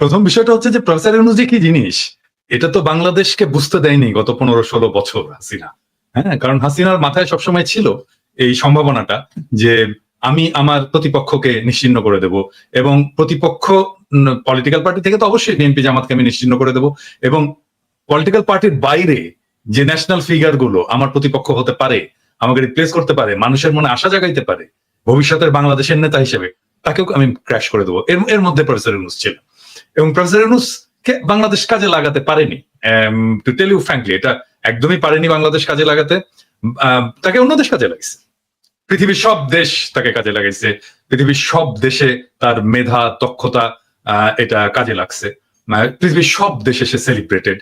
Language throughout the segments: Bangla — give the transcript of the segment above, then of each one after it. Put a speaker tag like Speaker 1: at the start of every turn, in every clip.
Speaker 1: প্রথম বিষয়টা হচ্ছে যে প্রফেসর ইউনুস যে কি জিনিস? এটা তো বাংলাদেশকে বুঝতে দেয়নি গত পনেরো ষোলো বছর হাসিনা। হ্যাঁ কারণ হাসিনার মাথায় সবসময় ছিল এই সম্ভাবনাটা যে আমি আমার প্রতিপক্ষকে নিশ্চিন্ন করে দেব এবং প্রতিপক্ষ পলিটিক্যাল পার্টি থেকে তো অবশ্যই বিএনপি জামাতকে আমি নিশ্চিন্ন করে দেব এবং পলিটিক্যাল পার্টির বাইরে যে ন্যাশনাল ফিগারগুলো আমার প্রতিপক্ষ হতে পারে, আমাকে রিপ্লেস করতে পারে, মানুষের মনে আশা জাগাইতে পারে, ভবিষ্যতের বাংলাদেশের নেতা হিসেবে, তাকেও আমি ক্র্যাশ করে দেবো। এর এর মধ্যে প্রফেসর ইউনুস ছিল। এবং প্রফেসর ইউনুস বাংলাদেশ কাজে লাগাতে পারেনি। টু টেল ইউ এটা একদমই পারেনি বাংলাদেশ কাজে লাগাতে। তাকে অন্য দেশ কাজে লাগাইছে। পৃথিবীর সব দেশ তাকে কাজে লাগাইছে। পৃথিবীর সব দেশে তার মেধা দক্ষতা আহ, এটা কাজে লাগছে। পৃথিবীর সব দেশে সে সেলিব্রেটেড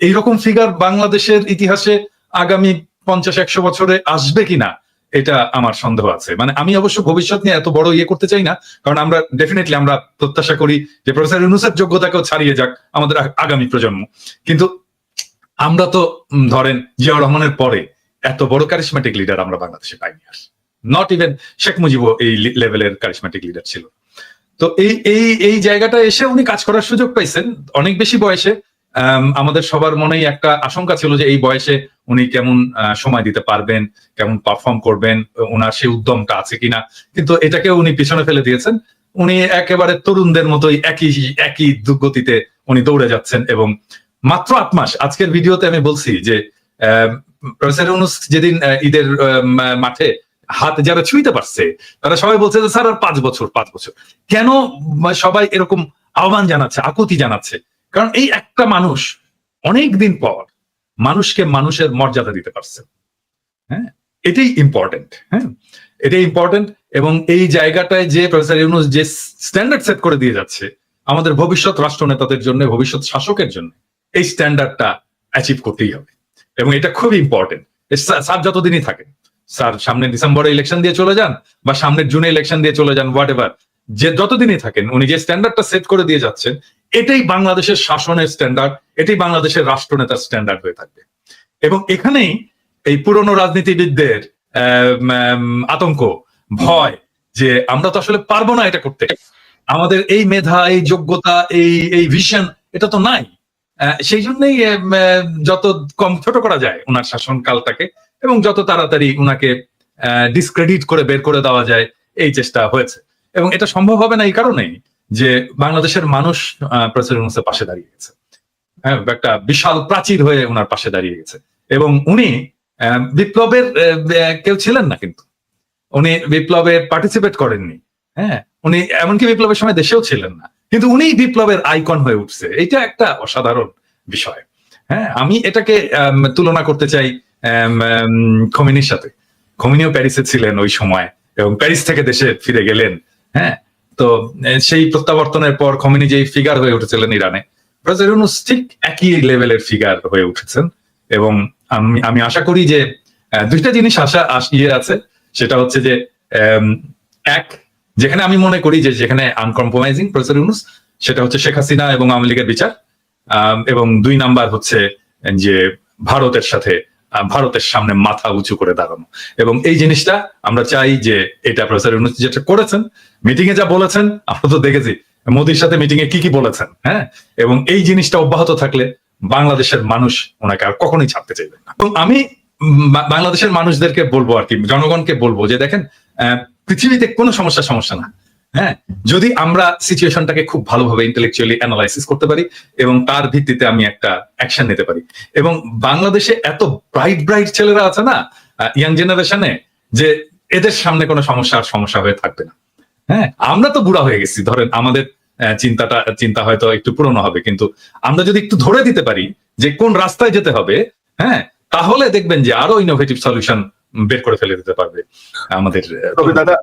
Speaker 1: এইরকম ফিগার বাংলাদেশের ইতিহাসে আগামী পঞ্চাশ একশো বছরে আসবে কিনা এটা আমার সন্দেহ আছে। মানে আমি অবশ্য ভবিষ্যৎ নিয়ে এত বড় ইয়ে করতে চাই না কারণ আমরা ডেফিনেটলি আমরা প্রত্যাশা করি যে প্রফেসর ইউনুসের যোগ্যতাকেও ছাড়িয়ে যাক আমাদের আগামী প্রজন্ম। কিন্তু আমরা তো ধরেন জিয়াউর রহমানের পরে এত বড় কারিশমেটিক লিডার আমরা বাংলাদেশে পাইনি আর। নট ইভেন শেখ মুজিবও এই লেভেলের কারিশমেটিক লিডার ছিল। তো এই এই এই জায়গাটা এসে উনি কাজ করার সুযোগ পাইছেন অনেক বেশি বয়সে। আম, আমাদের সবার মনেই একটা আশঙ্কা ছিল যে এই বয়সে উনি কেমন সময় দিতে পারবেন, কেমন পারফর্ম করবেন, ওনার সেই উদ্যমটা আছে কিনা। কিন্তু এটাকে উনি পিছনে ফেলে দিয়েছেন। উনি একেবারে তরুণদের মতোই একই একই গতিতে উনি দৌড়ে যাচ্ছেন এবং মাত্র আট মাস, আজকের ভিডিওতে আমি বলছি যে প্রফেসর ইউনুস যেদিন ঈদের মাঠে হাত যারা ছুঁইতে পারছে, তারা সবাই বলছে যে, স্যার, আর পাঁচ বছর পাঁচ বছর। কেন সবাই এরকম আহ্বান জানাচ্ছে, আকুতি জানাচ্ছে? কারণ এই একটা মানুষ অনেক দিন পর মানুষকে মানুষের মর্যাদা দিতে পারছে। হ্যাঁ এটাই ইম্পর্টেন্ট হ্যাঁ এটাই ইম্পর্টেন্ট এবং এই জায়গাটায় যে প্রফেসর ইউনুস যে স্ট্যান্ডার্ড সেট করে দিয়ে যাচ্ছে, আমাদের ভবিষ্যৎ রাষ্ট্রনেতাদের জন্য, ভবিষ্যৎ শাসকের জন্য, এই স্ট্যান্ডার্ডটা অ্যাচিভ করতেই হবে। এবং এটা খুবই ইম্পর্টেন্ট স্যার যতদিনই থাকেন, স্যার সামনে ডিসেম্বরে ইলেকশন দিয়ে চলে যান বা সামনের জুনে ইলেকশন দিয়ে চলে যান হোয়াট এভার যে যতদিনই থাকেন, উনি যে স্ট্যান্ডার্ডটা সেট করে দিয়ে যাচ্ছেন, এটাই বাংলাদেশের শাসনের স্ট্যান্ডার্ড এটাই বাংলাদেশের রাষ্ট্রনেতার স্ট্যান্ডার্ড হয়ে থাকবে। এবং এখানেই এই পুরনো রাজনীতিবিদদের আতঙ্ক, ভয় যে আমরা তো আসলে পারব না এটা করতে। আমাদের এই মেধা, এই যোগ্যতা, এই এই ভিশন এটা তো নাই। সেই জন্যই যত কম ছোট করা যায় ওনার শাসনকালটাকে, এবং যত তাড়াতাড়ি ওনাকে ডিসক্রেডিট করে বের করে দেওয়া যায়, এই চেষ্টা হয়েছে। এবং এটা সম্ভব হবে না এই কারণেই যে বাংলাদেশের মানুষ ইউনুসের পাশে দাঁড়িয়ে গেছে। হ্যাঁ একটা বিশাল প্রাচীর হয়ে ওনার পাশে দাঁড়িয়ে গেছে। এবং উনি বিপ্লবের কেউ ছিলেন না কিন্তু। উনি বিপ্লবে পার্টিসিপেট করেননি। হ্যাঁ উনি এমনকি বিপ্লবের সময় দেশেও ছিলেন না। কিন্তু উনি বিপ্লবের আইকন হয়ে উঠছে। এটা একটা অসাধারণ বিষয়। হ্যাঁ আমি এটাকে তুলনা করতে চাই খমিনির সাথে। খমিনিও প্যারিসে ছিলেন ওই সময় এবং প্যারিস থেকে দেশে ফিরে গেলেন। হ্যাঁ? তো সেই প্রত্যাবর্তনের পর খমিনি যেই ফিগার হয়ে উঠেছিলেন ইরানে ঠিক একই লেভেলের ফিগার হয়ে উঠেছেন। এবং আমি আমি আশা করি যে দুইটা জিনিস আশা ইয়ে আছে। সেটা হচ্ছে যে এক, যেখানে আমি মনে করি যে যেখানে আনকম্প্রোমাইজিং প্রফেসর ইউনুস সেটা হচ্ছে শেখ হাসিনা এবং আওয়ামী লীগের বিচার। এবং দুই নাম্বার হচ্ছে যে ভারতের সাথে ভারতের সামনে মাথা উঁচু করে দাঁড়ানো। এবং এই জিনিসটা আমরা চাই যে এটা প্রফেসর যেটা করেছেন মিটিং এ যা বলেছেন, আমরা তো দেখেছি, মোদির সাথে মিটিং এ কি কি বলেছেন হ্যাঁ? এবং এই জিনিসটা অব্যাহত থাকলে বাংলাদেশের মানুষ ওনাকে আর কখনোই ছাড়তে চাইবেন না। এবং আমি বাংলাদেশের মানুষদেরকে বলব আর কি, জনগণকে বলব যে দেখেন পৃথিবীতে কোনো সমস্যা সমস্যা না। হ্যাঁ যদি আমরা সিচুয়েশনটাকে খুব ভালোভাবে ইন্টেলেকচুয়ালি অ্যানালাইসিস করতে পারি এবং তার ভিত্তিতে আমি একটা অ্যাকশন নিতে পারি। এবং বাংলাদেশে এত ব্রাইট ব্রাইট ছেলেরা আছে না ইয়াং জেনারেশনে যে এদের সামনে কোনো সমস্যা আর সমস্যা হয়ে থাকবে না। হ্যাঁ আমরা তো বুড়া হয়ে গেছি। ধরেন আমাদের চিন্তাটা, চিন্তা হয়তো একটু পুরনো হবে, কিন্তু আমরা যদি একটু ধরে দিতে পারি যে কোন রাস্তায় যেতে হবে হ্যাঁ তাহলে দেখবেন যে আরও ইনোভেটিভ সলিউশন বের করে ফেলে দিতে পারবে আমাদের
Speaker 2: তবে দাদা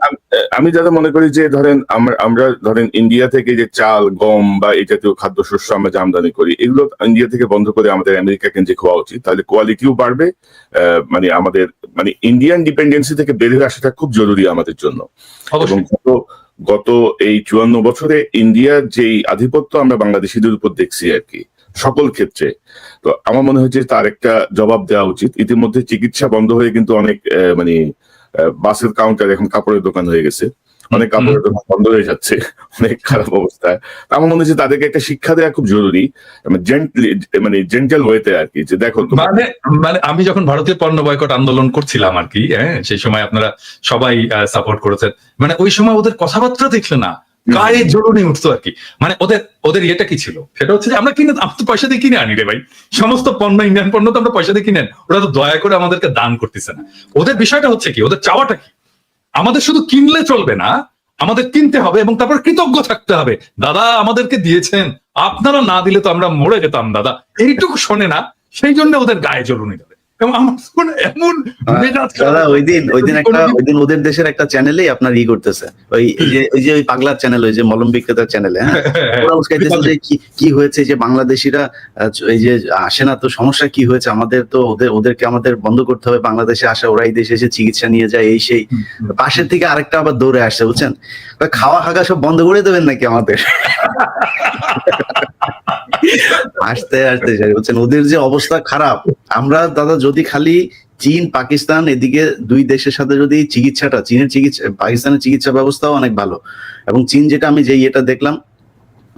Speaker 2: আমি দাদা মনে করি যে ধরেন আমরা আমরা ধরেন ইন্ডিয়া থেকে যে চাল গম বা এই জাতীয় খাদ্যশস্য আমরা যে আমদানি করি এগুলো ইন্ডিয়া থেকে বন্ধ করে আমাদের আমেরিকা কেন্দ্রে খাওয়া উচিত। তাহলে কোয়ালিটিও বাড়বে আহ, মানে আমাদের মানে ইন্ডিয়ান ডিপেন্ডেন্সি থেকে বেরিয়ে আসাটা খুব জরুরি আমাদের জন্য। এবং গত গত এই চুয়ান্ন বছরে ইন্ডিয়ার যেই আধিপত্য আমরা বাংলাদেশিদের উপর দেখছি আর কি সকল ক্ষেত্রে। তো আমার মনে হচ্ছে তার একটা জবাব দেওয়া উচিত। ইতিমধ্যে চিকিৎসা বন্ধ হয়ে কিন্তু অনেক মানে বাসের কাউন্টার এখন কাপড়ের দোকান হয়ে গেছে। অনেক কাপড় দোকান বন্ধ হয়ে যাচ্ছে। অনেক খারাপ অবস্থা আমার মনে হচ্ছে তাদেরকে একটা শিক্ষা দেওয়া খুব জরুরি। জেন্টলি মানে জেন্টাল ওয়েতে আর কি যে দেখো
Speaker 1: মানে মানে আমি যখন ভারতীয় পণ্য বয়কট আন্দোলন করছিলাম আর কি হ্যাঁ সেই সময় আপনারা সবাই সাপোর্ট করেছেন। মানে ওই সময় ওদের কথাবার্তা দেখলে না গায়ে জ্বলনি উঠতো আর কি। মানে ওদের ওদের ইয়েটা কি ছিল? সেটা হচ্ছে যে আমরা কিনে, আমরা তো পয়সা দিয়ে কিনে আনি রে ভাই। সমস্ত পণ্য ইন্ডিয়ান পণ্য তো আমরা পয়সা দিয়ে কিনে ওরা তো দয়া করে আমাদেরকে দান করতেছে না। ওদের বিষয়টা হচ্ছে কি? ওদের চাওয়াটা কি? আমাদের শুধু কিনলে চলবে না, আমাদের কিনতে হবে এবং তারপর কৃতজ্ঞ থাকতে হবে। দাদা, আমাদেরকে দিয়েছেন। আপনারা না দিলে তো আমরা মরে যেতাম, দাদা। এইটুকু শোনে না, সেই জন্য ওদের গায়ে জ্বলুনি এবং আমার শুনে এমন
Speaker 3: দাদা ওই দিন ওই দিন একটা ওই দিন ওদের দেশের একটা চ্যানেলেই আপনার ই করতেছে। ওই যে ওই যে ওই পাগলার চ্যানেল ওই যে মলম বিক্রেতার চ্যানেলে হ্যাঁ? ওরা উস্কাইতেছে যে কি কি হয়েছে যে বাংলাদেশিরা এই যে আসে না তো সমস্যা কি হয়েছে? আমাদের তো ওদের ওদেরকে আমাদের বন্ধ করতে হবে। বাংলাদেশে আসে ওরা এই দেশে এসে চিকিৎসা নিয়ে যায় এই সেই। পাশের থেকে আরেকটা আবার দৌড়ে আসছে বুঝছেন? খাওয়া হাগা সব বন্ধ করে দেবেন নাকি আমাদের? আসতে আসতে যাই বুঝছেন ওদের যে অবস্থা খারাপ, আমরা দাদা যদি খালি চীন, পাকিস্তান, এদিকে দুই দেশের সাথে যদি চিকিৎসাটা, চীনের চিকিৎসা, পাকিস্তানের চিকিৎসা ব্যবস্থাও অনেক ভালো। এবং চীন যেটা আমি যে ইয়েটা দেখলাম,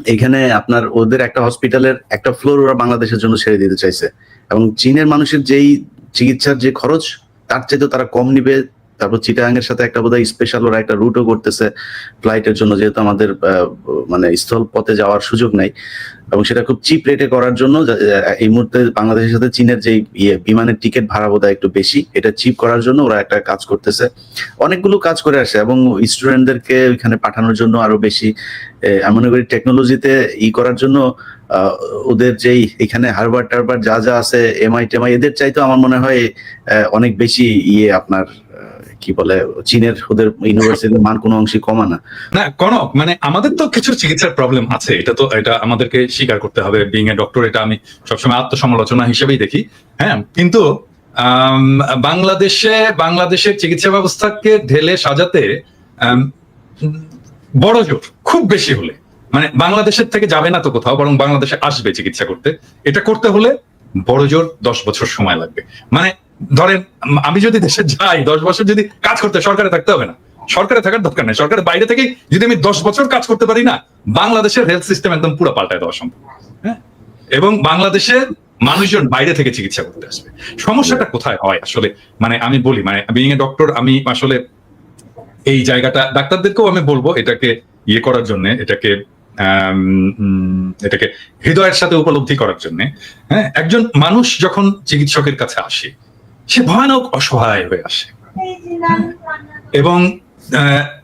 Speaker 3: এখানে আপনার ওদের একটা হসপিটালের একটা ফ্লোর ওরা বাংলাদেশের জন্য ছেড়ে দিতে চাইছে। এবং চীনের মানুষের যেই চিকিৎসার যে খরচ, তার চাইতে তারা কম নিবে তারপর চিটাগাং এর সাথে একটা বোধহয় স্পেশাল ওরা একটা রুটও করতেছে ফ্লাইটের জন্য, যেহেতু আমাদের মানে স্থল পথে যাওয়ার সুযোগ নাই। এবং সেটা খুব চিপ রেটে করার জন্য এই মুহূর্তে বাংলাদেশের সাথে চীনের যে ইয়ে বিমানের টিকিট ভাড়া বোধহয় একটু বেশি, এটা চিপ করার জন্য ওরা একটা কাজ করতেছে। অনেকগুলো কাজ করে আসে এবং স্টুডেন্টদেরকে ওইখানে পাঠানোর জন্য আরও বেশি আমি মনে করি টেকনোলজিতে ই করার জন্য ওদের যেই এখানে হারবার টারবার যা যা আছে এমআই টেমআই এদের চাইতো আমার মনে হয় অনেক বেশি ইয়ে আপনার কি বলে, চীনের ওদের ইউনিভার্সিটির মান কোনো অংশে কমা না।
Speaker 1: না, কনক মানে আমাদের তো কিছু চিকিৎসার প্রবলেম আছে। এটা তো, এটা আমাদেরকে স্বীকার করতে হবে। বিং এ ডক্টর এটা আমি সবসময় আত্মসমালোচনা হিসেবেই দেখি। হ্যাঁ কিন্তু বাংলাদেশে, বাংলাদেশের চিকিৎসা ব্যবস্থাকে ঢেলে সাজাতে বড় জোর, খুব বেশি হলে। মানে বাংলাদেশের থেকে যাবে না তো কোথাও, বরং বাংলাদেশে আসবে চিকিৎসা করতে। এটা করতে হলে বড় জোর দশ বছর সময় লাগবে। মানে ধরেন আমি যদি দেশে যাই, দশ বছর যদি কাজ করতে সরকারে থাকতে হবে না। সরকারে থাকার দরকার নেই। সরকারের বাইরে থেকে যদি আমি দশ বছর কাজ করতে পারি না, বাংলাদেশের হেলথ সিস্টেম একদম পুরো পাল্টায় দেওয়া সম্ভব। হ্যাঁ? এবং বাংলাদেশে মানুষজন বাইরে থেকে চিকিৎসা করতে আসবে। সমস্যাটা কোথায় হয় আসলে? মানে আমি বলি মানে বিং এ ডক্টর আমি আসলে এই জায়গাটা, ডাক্তারদেরকেও আমি বলব এটাকে ইয়ে করার জন্য, এটাকে এটাকে হৃদয়ের সাথে উপলব্ধি করার জন্য। হ্যাঁ? একজন মানুষ যখন চিকিৎসকের কাছে আসে সে ভয়ানক অসহায় হয়ে আসে। এবং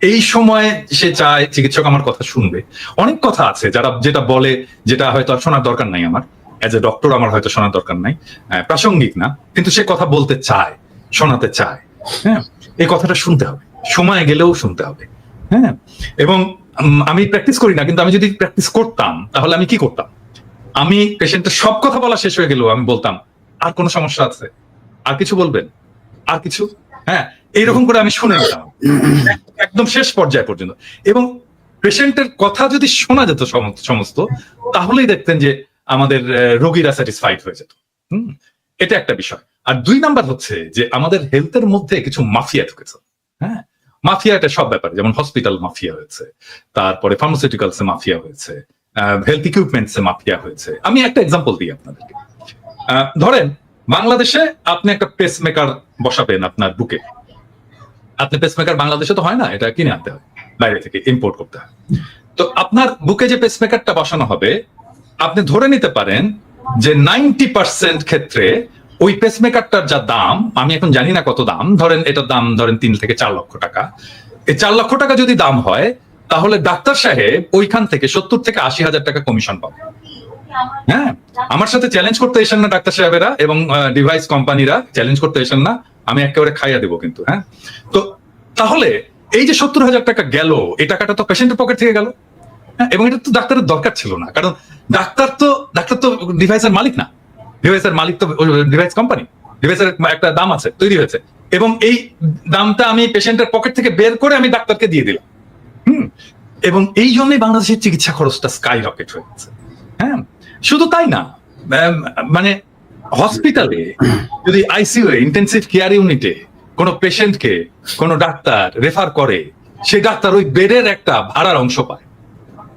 Speaker 1: এই সময় সে চায় চিকিৎসক আমার কথা শুনবে। অনেক কথা আছে, যারা যেটা বলে যেটা হয়তো শোনার দরকার নাই আমার। অ্যাজ এ ডক্টর আমার হয়তো শোনার দরকার নাই। প্রাসঙ্গিক না, কিন্তু সে কথা বলতে চায়, শোনাতে চায়। হ্যাঁ এই কথাটা শুনতে হবে। সময় গেলেও শুনতে হবে। হ্যাঁ এবং আমি প্র্যাকটিস করি না, কিন্তু আমি যদি প্র্যাকটিস করতাম, তাহলে আমি কি করতাম? আমি পেশেন্টের সব কথা বলা শেষ হয়ে গেলেও আমি বলতাম, আর কোনো সমস্যা আছে? আর কিছু বলবেন? আর কিছু? হ্যাঁ এইরকম করে আমি শুনে নিতাম একদম শেষ পর্যায়ে পর্যন্ত। এবং পেশেন্টের কথা যদি শোনা যেত সমস্ত তাহলেই দেখতেন যে আমাদের রোগীরা স্যাটিসফাইড হয়ে যেত। এটা একটা বিষয়। আর দুই নাম্বার হচ্ছে যে আমাদের হেলথের মধ্যে কিছু মাফিয়া ঢুকেছে। হ্যাঁ মাফিয়া এটা সব ব্যাপারে, যেমন হসপিটাল মাফিয়া হয়েছে, তারপরে ফার্মাসিউটিক্যালস এ মাফিয়া হয়েছে হেলথ ইকুইপমেন্টস এ মাফিয়া হয়েছে। আমি একটা এক্সাম্পল দিই আপনাদেরকে। ধরেন বাংলাদেশে আপনি একটা পেসমেকার বসাবেন আপনার বুকে। আপনি পেসমেকার বাংলাদেশে তো হয় না, এটা কিনে আনতে হয়, বাইরে থেকে ইম্পোর্ট করতে হয়। তো আপনার বুকে যে পেসমেকারটা বসানো হবে, আপনি ধরে নিতে পারেন যে নাইনটি পার্সেন্ট ক্ষেত্রে ওই পেসমেকারটার যা দাম, আমি এখন জানি না কত দাম, ধরেন এটার দাম ধরেন তিন থেকে চার লক্ষ টাকা। এই চার লক্ষ টাকা যদি দাম হয়, তাহলে ডাক্তার সাহেব ওইখান থেকে সত্তর থেকে আশি হাজার টাকা কমিশন পাবে। হ্যাঁ আমার সাথে চ্যালেঞ্জ করতে এসেন না ডাক্তার সাহেবেরা এবং ডিভাইস কোম্পানিরা চ্যালেঞ্জ করতে এসেন না আমি একেবারে খাইয়া দেবো কিন্তু হ্যাঁ? তো তাহলে এই যে সত্তর হাজার টাকা গেল এই টাকাটা তো পেশেন্টের পকেট থেকে গেল হ্যাঁ, এবং এটা তো ডাক্তারের দরকার ছিল না কারণ ডাক্তার তো ডাক্তার তো ডিভাইসের মালিক না ডিভাইসের মালিক তো ডিভাইস কোম্পানি ডিভাইসের একটা দাম আছে তৈরি হয়েছে এবং এই দামটা আমি পেশেন্টের পকেট থেকে বের করে আমি ডাক্তারকে দিয়ে দিলাম হুম? এবং এই জন্যই বাংলাদেশের চিকিৎসা খরচটা স্কাই রকেট হয়ে গেছে হ্যাঁ? শুধু তাই না মানে হসপিটালে যদি আইসিইউ ইন্টেন্সিভ কেয়ার ইউনিটে কোনো পেশেন্টকে কোনো ডাক্তার রেফার করে সেই ডাক্তার ওই বেডের একটা ভাড়ার অংশ পায়।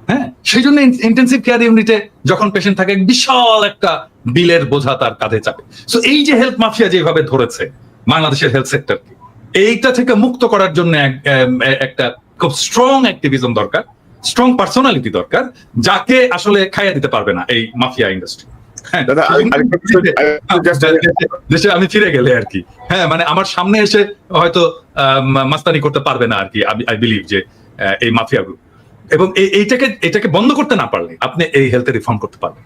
Speaker 1: হ্যাঁ? সেই জন্য ইন্টেন্সিভ কেয়ার ইউনিটে যখন পেশেন্ট থাকে, বিশাল একটা বিলের বোঝা তার কাঁধে চাপে। সো এই যে হেলথ মাফিয়া যেভাবে ধরেছে বাংলাদেশের হেলথ সেক্টরকে এইটা থেকে মুক্ত করার জন্য এক- একটা খুব স্ট্রং অ্যাক্টিভিজম দরকার। স্ট্রং পার্সোনালিটি দরকার যাকে আসলে খাইয়া দিতে পারবে না এই মাফিয়া ইন্ডাস্ট্রি হ্যাঁ দেশে আমি ফিরে গেলে আর কি। হ্যাঁ মানে আমার সামনে এসে হয়তো মাস্তানি করতে পারবে না আর কি আই বিলিভ যে এই মাফিয়া গ্রুপ এবং এই- এইটাকে এটাকে বন্ধ করতে না পারলে আপনি এই হেলথে রিফর্ম করতে পারবেন।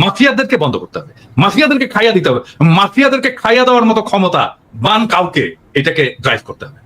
Speaker 1: মাফিয়াদেরকে বন্ধ করতে হবে। মাফিয়াদেরকে খাইয়া দিতে হবে। মাফিয়াদেরকে খাইয়া দেওয়ার মতো ক্ষমতা বান কাউকে এটাকে ড্রাইভ করতে হবে।